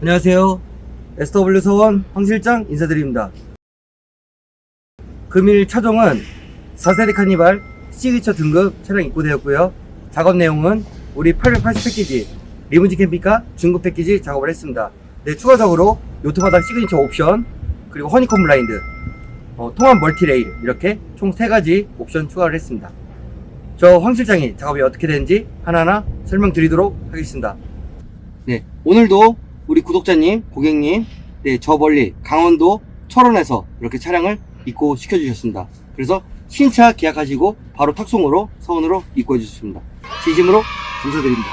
안녕하세요. SW 서원 황 실장 인사드립니다. 금일 차종은 4세대 카니발 시그처 등급 차량 입고되었고요. 작업 내용은 우리 880 패키지 리무진 캠핑카 중급 패키지 작업을 했습니다. 네, 추가적으로 요트바닥 시그니처 옵션 그리고 허니콤 블라인드 어, 통합 멀티레일 이렇게 총 3가지 옵션 추가를 했습니다. 저 황 실장이 작업이 어떻게 되는지 하나하나 설명드리도록 하겠습니다. 네, 오늘도 우리 구독자님, 고객님, 네, 저 멀리 강원도 철원에서 이렇게 차량을 입고 시켜주셨습니다. 그래서 신차 계약하시고 바로 탁송으로 서원으로 입고해 주셨습니다. 진심으로 감사드립니다.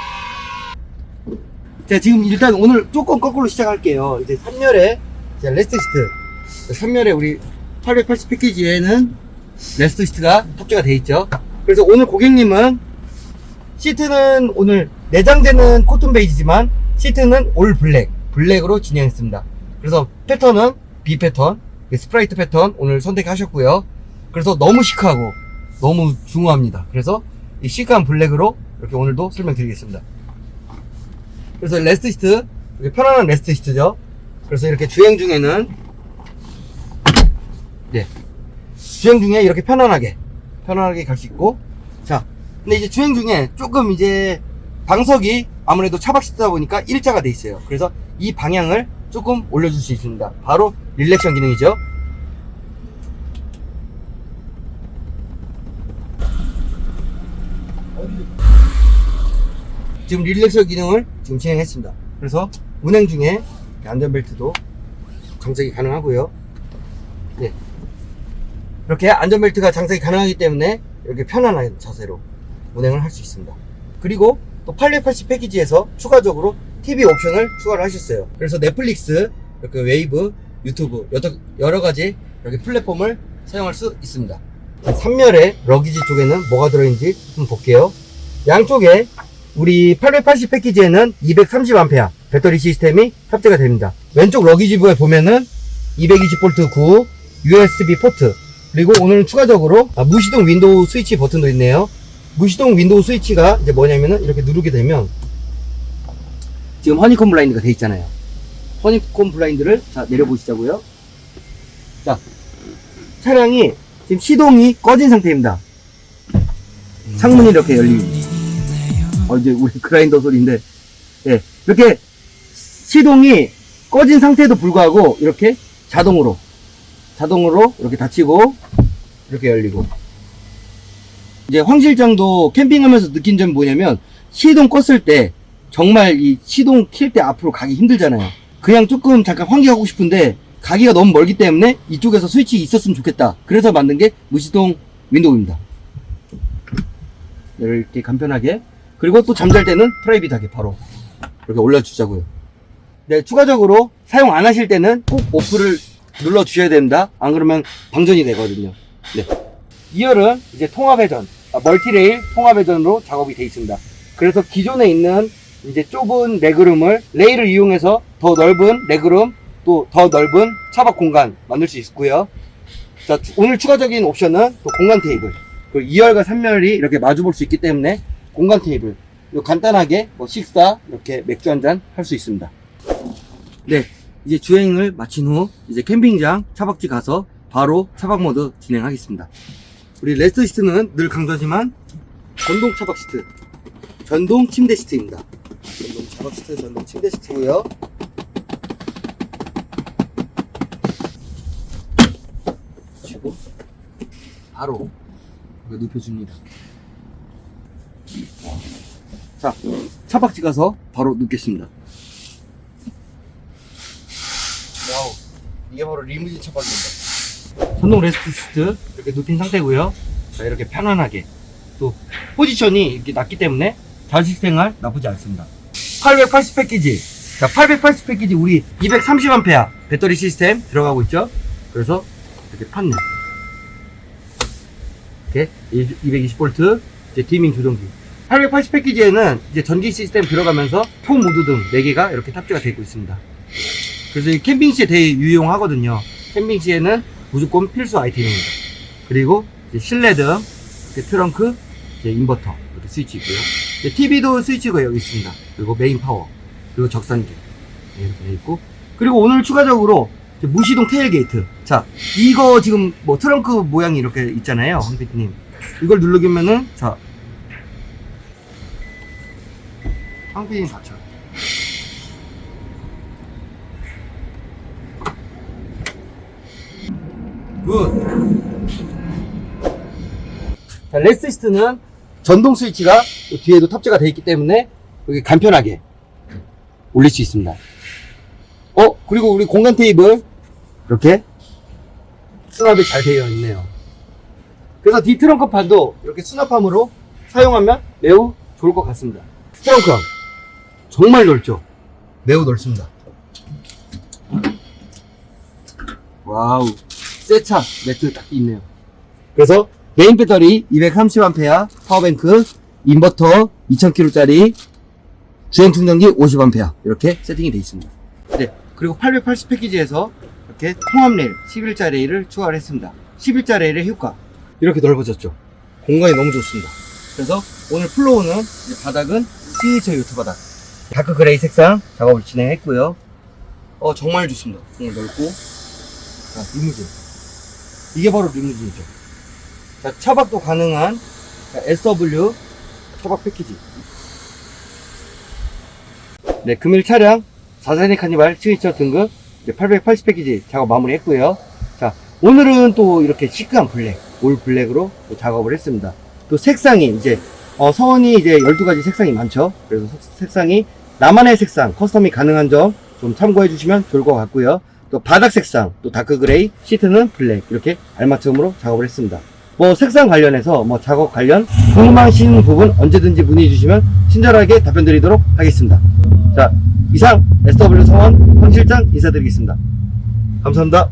자, 지금 일단 오늘 조금 거꾸로 시작할게요. 이제 3열에 자, 레스트 시트. 3열에 우리 880 패키지에는 레스트 시트가 탑재가 돼 있죠. 그래서 오늘 고객님은 시트는 오늘 내장재는 코튼 베이지지만 시트는 올 블랙, 블랙으로 진행했습니다. 그래서 패턴은 B 패턴, 스프라이트 패턴 오늘 선택하셨고요. 그래서 너무 시크하고 너무 중후합니다. 그래서 이 시크한 블랙으로 이렇게 오늘도 설명드리겠습니다. 그래서 레스트 시트, 이렇게 편안한 레스트 시트죠. 그래서 이렇게 주행 중에는 네, 주행 중에 이렇게 편안하게 편안하게 갈 수 있고 자 근데 이제 주행 중에 조금 이제 방석이 아무래도 차박 시트다 보니까 일자가 돼 있어요. 그래서 이 방향을 조금 올려줄 수 있습니다. 바로 릴렉션 기능이죠. 지금 릴렉션 기능을 지금 진행했습니다. 그래서 운행 중에 안전벨트도 장착이 가능하고요. 네. 이렇게 안전벨트가 장착이 가능하기 때문에 이렇게 편안한 자세로 운행을 할 수 있습니다. 그리고 또 880 패키지에서 추가적으로 TV 옵션을 추가를 하셨어요. 그래서 넷플릭스, 이렇게 웨이브, 유튜브 여러, 여러 가지 이렇게 플랫폼을 사용할 수 있습니다. 3열의 러기지 쪽에는 뭐가 들어있는지 한번 볼게요. 양쪽에 우리 880 패키지에는 230A 배터리 시스템이 탑재가 됩니다. 왼쪽 러기지부에 보면은 220V 9 USB 포트 그리고 오늘은 추가적으로 아, 무시동 윈도우 스위치 버튼도 있네요. 무시동 윈도우 스위치가 이제 뭐냐면은 이렇게 누르게 되면 지금 허니콤 블라인드가 돼 있잖아요. 허니콤 블라인드를 자 내려보시자고요. 자 차량이 지금 시동이 꺼진 상태입니다. 창문이 이렇게 열리고 어 이제 우리 그라인더 소리인데 예 이렇게 시동이 꺼진 상태에도 불구하고 이렇게 자동으로 자동으로 이렇게 닫히고 이렇게 열리고 이제 황 실장도 캠핑하면서 느낀 점이 뭐냐면 시동 껐을 때 정말 이 시동 킬 때 앞으로 가기 힘들잖아요 그냥 조금 잠깐 환기하고 싶은데 가기가 너무 멀기 때문에 이쪽에서 스위치 있었으면 좋겠다 그래서 만든 게 무시동 윈도우입니다 이렇게 간편하게 그리고 또 잠잘 때는 프라이빗하게 바로 이렇게 올려주자고요 네 추가적으로 사용 안 하실 때는 꼭 오프를 눌러 주셔야 됩니다. 안 그러면 방전이 되거든요. 네. 2열은 이제 통합회전, 아, 멀티레일 통합회전으로 작업이 되어 있습니다. 그래서 기존에 있는 이제 좁은 레그룸을 레일을 이용해서 더 넓은 레그룸 또 더 넓은 차박 공간 만들 수 있고요. 자, 추- 오늘 추가적인 옵션은 또 공간 테이블. 그 2열과 3열이 이렇게 마주 볼 수 있기 때문에 공간 테이블. 요 간단하게 뭐 식사, 이렇게 맥주 한 잔 할 수 있습니다. 네. 이제 주행을 마친 후 이제 캠핑장 차박지 가서 바로 차박 모드 진행하겠습니다. 우리 레스트 시트는 늘 강조하지만 전동 차박 시트, 전동 침대 시트입니다. 전동 차박 시트, 전동 침대 시트고요. 치고 바로 눕혀줍니다. 자, 차박지 가서 바로 눕겠습니다. 와우 이게 바로 리무진 차박입니다 전동 레스트 시트 이렇게 눕힌 상태고요. 자 이렇게 편안하게 또 포지션이 이렇게 낮기 때문에 자식 생활 나쁘지 않습니다. 880 패키지. 자 880 패키지 우리 230A 배터리 시스템 들어가고 있죠? 그래서 이렇게 판넬 이렇게 220V 이제 디밍 조정기. 880 패키지에는 이제 전기 시스템 들어가면서 폼 모드 등 4개가 이렇게 탑재가 되고 있습니다. 그래서 이 캠핑 시에 되게 유용하거든요. 캠핑 시에는 무조건 필수 아이템입니다. 그리고 이제 실내 등 이렇게 트렁크, 인버터 이렇게 스위치 있고요. TV도 스위치가 여기 있습니다. 그리고 메인 파워, 그리고 적산기. 네, 이렇게 돼 있고 그리고 오늘 추가적으로 무시동 테일 게이트 자 이거 지금 뭐 트렁크 모양이 이렇게 있잖아요 황PD님 이걸 누르기면은 자 황PD님 받쳐 굿 자, 레스 시트는 전동 스위치가 또 뒤에도 탑재가 되어 있기 때문에 여기 간편하게 올릴 수 있습니다. 어, 그리고 우리 공간 테이블 이렇게 수납이 잘 되어 있네요. 그래서 뒤 트렁크 판도 이렇게 수납함으로 사용하면 매우 좋을 것 같습니다. 트렁크 정말 넓죠? 매우 넓습니다. 와우, 새차 매트 딱 있네요. 그래서 메인 배터리 230A 파워뱅크 인버터 2000kg짜리 주행 충전기 50A 이렇게 세팅이 되어 있습니다. 네. 그리고 880 패키지에서 이렇게 통합 레일 11자 레일을 추가를 했습니다. 11자 레일의 효과 이렇게 넓어졌죠. 공간이 너무 좋습니다. 그래서 오늘 플로우는 바닥은 시니처 유트 바닥 다크 그레이 색상 작업을 진행했고요. 어 정말 좋습니다. 정말 넓고 자 리무진 이게 바로 리무진이죠. 자, 차박도 가능한 자, SW 차박 패키지. 네, 금일 차량 4세대 카니발 시그니처 등급 880 패키지 작업 마무리했고요. 자, 오늘은 또 이렇게 시크한 블랙, 올 블랙으로 또 작업을 했습니다. 또 색상이 이제 어, 서원이 이제 12가지 색상이 많죠. 그래서 색- 색상이 나만의 색상, 커스텀이 가능한 점 좀 참고해 주시면 좋을 것 같고요. 또 바닥 색상, 또 다크 그레이, 시트는 블랙 이렇게 알맞춤으로 작업을 했습니다. 뭐 색상 관련해서 뭐 작업 관련 궁금하신 부분 언제든지 문의 주시면 친절하게 답변 드리도록 하겠습니다. 자, 이상 SW 성원 황 실장 인사드리겠습니다. 감사합니다.